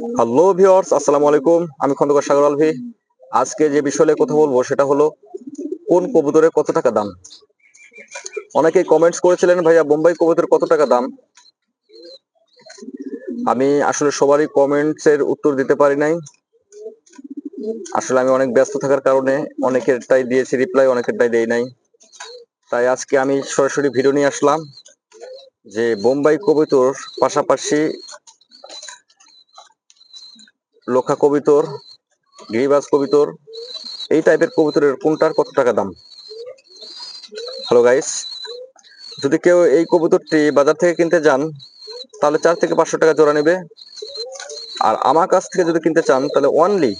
Hello viewers আসসালামু আলাইকুম। আমি খন্দকার সাগর আলভি। আজকে যে বিষয়ে কথা বলব, সেটা হলো কোন কবুতরের কত টাকা দাম? অনেকেই কমেন্টস করেছিলেন, ভাইয়া, বোম্বাই কবুতরের কত টাকা দাম? আমি আসলে সবারই কমেন্টস এর উত্তর দিতে পারি নাই। আসলে আমি অনেক ব্যস্ত থাকার কারণে অনেকেরটাই দিয়েছি রিপ্লাই অনেকেরটাই দেই নাই। তাই আজকে আমি সরাসরি ভিডিও নিয়ে আসলাম যে বোম্বাই কবুতর পাশাপাশি লক্ষা কবিতর, গিরিবাজ কবিতর, এই টাইপের কবুতরের কোনটার কত টাকা দাম? হ্যালো গাইস যদি কেউ এই কবুতরটি বাজার থেকে কিনতে যান, তাহলে চার থেকে পাঁচশো টাকা জোড়া নেবে। আর আমার কাছ থেকে যদি কিনতে চান, তাহলে অনলি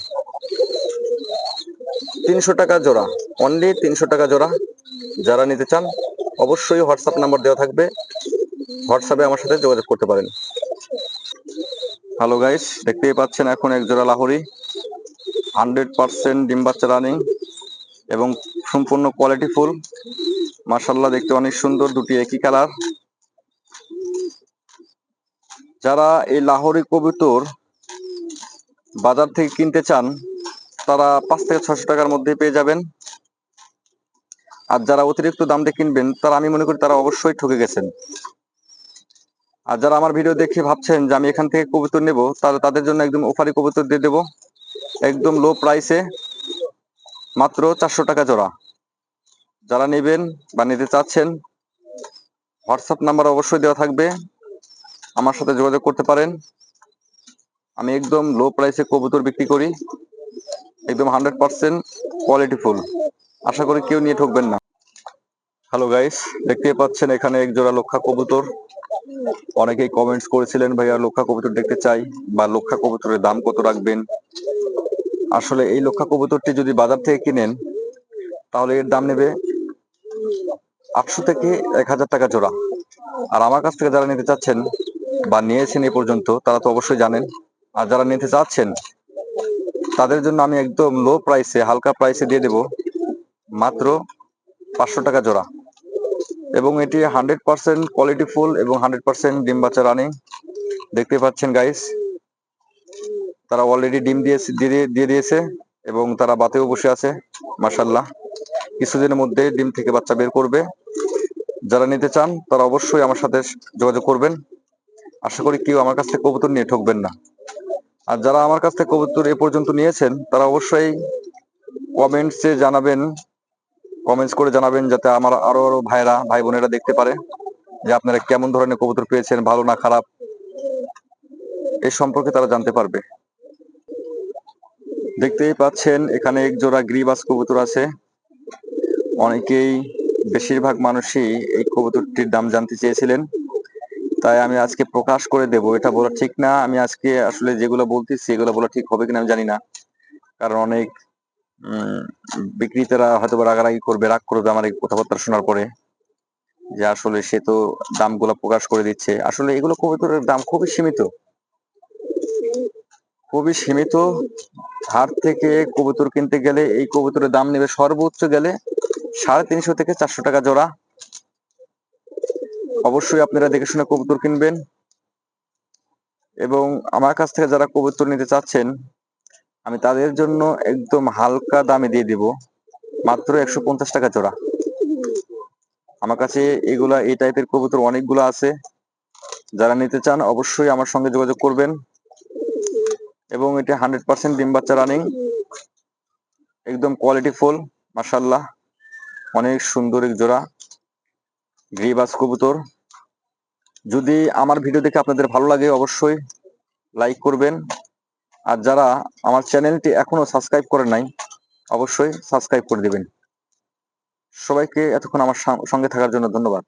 তিনশো টাকা জোড়া অনলি তিনশো টাকা জোড়া। যারা নিতে চান, অবশ্যই হোয়াটসঅ্যাপ নাম্বার দেওয়া থাকবে। হোয়াটসঅ্যাপে আমার সাথে যোগাযোগ করতে পারেন। হ্যালো গাইস দেখতেই পাচ্ছেন এখন এক জোড়া লাহোরি। হান্ড্রেড পার্সেন্ট ডিম বাচ্চা রানিং এবং সম্পূর্ণ কোয়ালিটি ফুল মার্শাল্লাহ দেখতে অনেক সুন্দর দুটি একই কালার যারা এই লাহোরি কবুতর বাজার থেকে কিনতে চান, তারা পাঁচ থেকে ছশো টাকার মধ্যে পেয়ে যাবেন। আর যারা অতিরিক্ত দাম দিয়ে কিনবেন, তারা আমি মনে করি তারা অবশ্যই ঠকে গেছেন। আর যারা আমার ভিডিও দেখে ভাবছেন যে আমি এখান থেকে কবুতর নেব তাহলে তাদের জন্য একদম অফারি কবুতর দিয়ে দেবো। একদম লো প্রাইসে মাত্র চারশো টাকা জোড়া। যারা নেবেন বা নিতে চাচ্ছেন, হোয়াটসঅ্যাপ নাম্বার অবশ্যই দেওয়া থাকবে। আমার সাথে যোগাযোগ করতে পারেন। আমি একদম লো প্রাইসে কবুতর বিক্রি করি। একদম হান্ড্রেড পার্সেন্ট কোয়ালিটি ফুল। আশা করি কেউ নিয়ে ঠকবেন না। হ্যালো গাইস দেখতেই পাচ্ছেন এখানে এক জোড়া লক্ষা কবুতর। অনেকেই কমেন্টস করেছিলেন, ভাইয়া, লক্ষা কবুতর দেখতে চাই বা লক্ষা কবুতরের দাম কত রাখবেন? আসলে এই লক্ষা কবুতরটি যদি বাজার থেকে কিনেন, তাহলে এর দাম নেবে আটশো থেকে এক হাজার টাকা জোড়া। আর আমার কাছ থেকে যারা নিতে চাচ্ছেন বা নিয়েছেন এ পর্যন্ত, তারা তো অবশ্যই জানেন। আর যারা নিতে চাচ্ছেন, তাদের জন্য আমি একদম লো প্রাইসে হালকা প্রাইসে দিয়ে দেব মাত্র পাঁচশো টাকা জোড়া। এবং এটি হান্ড্রেড পার্সেন্ট কোয়ালিটি ফুল এবং হান্ড্রেড পার্সেন্ট ডিম বাচ্চা রানিং দেখতে পাচ্ছেন গাইস তারা অলরেডি ডিম দিয়েছে, দিয়ে দিয়ে দিয়েছে এবং তারা বাতেও বসে আছে মাসাল্লাহ কিছুদিনের মধ্যে ডিম থেকে বাচ্চা বের করবে। যারা নিতে চান, তারা অবশ্যই আমার সাথে যোগাযোগ করবেন। আশা করি কেউ আমার কাছ থেকে কবুতর নিয়ে ঠকবেন না। আর যারা আমার কাছ থেকে কবুতর এ পর্যন্ত নিয়েছেন, তারা অবশ্যই কমেন্টসে জানাবেন কমেন্টস করে জানাবেন যাতে আমার আরও আরও ভাইরা, ভাই বোনেরা দেখতে পারে যে আপনারা কেমন ধরনের কবুতর পেয়েছেন, ভালো না খারাপ এই সম্পর্কে তারা জানতে পারবে। দেখতেই পাচ্ছেন, এখানে এক জোড়া গ্রিবাস কবুতর আছে। অনেকেই বেশিরভাগ মানুষই এই কবুতরটির দাম জানতে চেয়েছিলেন। তাই আমি আজকে প্রকাশ করে দেব, এটা বলা ঠিক না। আমি আজকে আসলে যেগুলো বলতেছি, এগুলো বলা ঠিক হবে কিনা আমি জানি না। কারণ অনেক বিক্রেতারা হয়তো রাগারাগি করবে, রাগ করবে আমার এই কথাবার্তা শোনার পরে যে আসলে সে তো দামগুলো প্রকাশ করে দিচ্ছে। আসলে এগুলো কবুতরের দাম খুবই সীমিত। খুবই সীমিত। হাট থেকে কবুতর কিনতে গেলে এই কবুতরের দাম নেবে সর্বোচ্চ গেলে সাড়ে তিনশো থেকে চারশো টাকা জোড়া। অবশ্যই আপনারা দেখে শুনে কবুতর কিনবেন। এবং আমার কাছ থেকে যারা কবুতর নিতে চাচ্ছেন আমি তাদের জন্য একদম হালকা দামে দিয়ে দিব। মাত্র একশো পঞ্চাশ টাকা জোড়া। আমার কাছে এগুলা, এই টাইপের কবুতর অনেকগুলো আছে। যারা নিতে চান অবশ্যই আমার সঙ্গে যোগাযোগ করবেন। এবং এটা হান্ড্রেড পার্সেন্ট ডিম বাচ্চা রানিং একদম কোয়ালিটি ফুল মাসাল্লাহ অনেক সুন্দর এক জোড়া। গ্রিবাস কবুতর। যদি আমার ভিডিও দেখে আপনাদের ভালো লাগে, অবশ্যই লাইক করবেন। আর যারা আমার চ্যানেলটি এখনও সাবস্ক্রাইব করে নাই, অবশ্যই সাবস্ক্রাইব করে দিবেন। সবাইকে এতক্ষণ আমার সঙ্গে থাকার জন্য ধন্যবাদ।